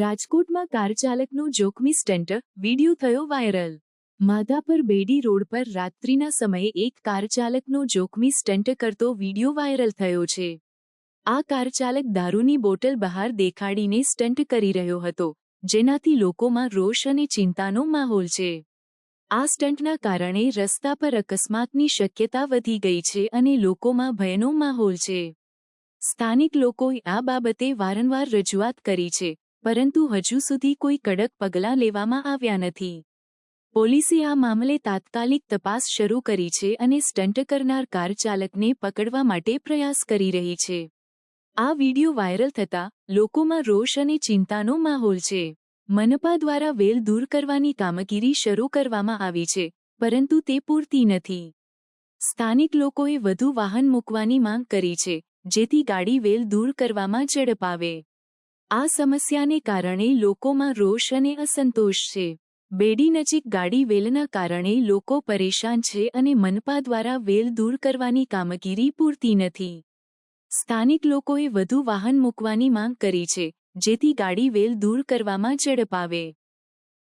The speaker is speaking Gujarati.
રાજકોટમાં કાર ચાલકનો જોખમી સ્ટન્ટ વીડિયો થયો વાયરલ. માધાપર બેડી રોડ પર રાત્રિના સમયે એક કાર ચાલકનો જોખમી સ્ટન્ટ કરતો વીડિયો વાયરલ થયો છે. આ કાર ચાલક દારૂની બોટલ બહાર દેખાડીને સ્ટન્ટ કરી રહ્યો હતો, જેનાથી લોકોમાં રોષ અને ચિંતાનો માહોલ છે. આ સ્ટન્ટના કારણે રસ્તા પર અકસ્માતની શક્યતા વધી ગઈ છે અને લોકોમાં ભયનો માહોલ છે. સ્થાનિક લોકોએ આ બાબતે વારંવાર રજૂઆત કરી છે પરંતુ હજુ સુધી કોઈ કડક પગલાં લેવામાં આવ્યા નથી. પોલીસે આ મામલે તાત્કાલિક તપાસ શરૂ કરી છે અને સ્ટન્ટ કરનાર કાર ચાલકને પકડવા માટે પ્રયાસ કરી રહી છે. આ વીડિયો વાયરલ થતાં લોકોમાં રોષ અને ચિંતાનો માહોલ છે. મનપા દ્વારા વેલ દૂર કરવાની કામગીરી શરૂ કરવામાં આવી છે, પરંતુ તે પૂરતી નથી. સ્થાનિક લોકોએ વધુ વાહન મૂકવાની માંગ કરી છે, જેથી ગાડી વેલ દૂર કરવામાં ઝડપ આવે આ સમસ્યાને કારણે લોકોમાં રોષ અને અસંતોષ છે. બેડી નજીક ગાડી વેલના કારણે લોકો પરેશાન છે અને મનપા દ્વારા વેલ દૂર કરવાની કામગીરી પૂરતી નથી. સ્થાનિક લોકોએ વધુ વાહન મૂકવાની માંગ કરી છે, જેથી ગાડી વેલ દૂર કરવામાં ઝડપ આવે.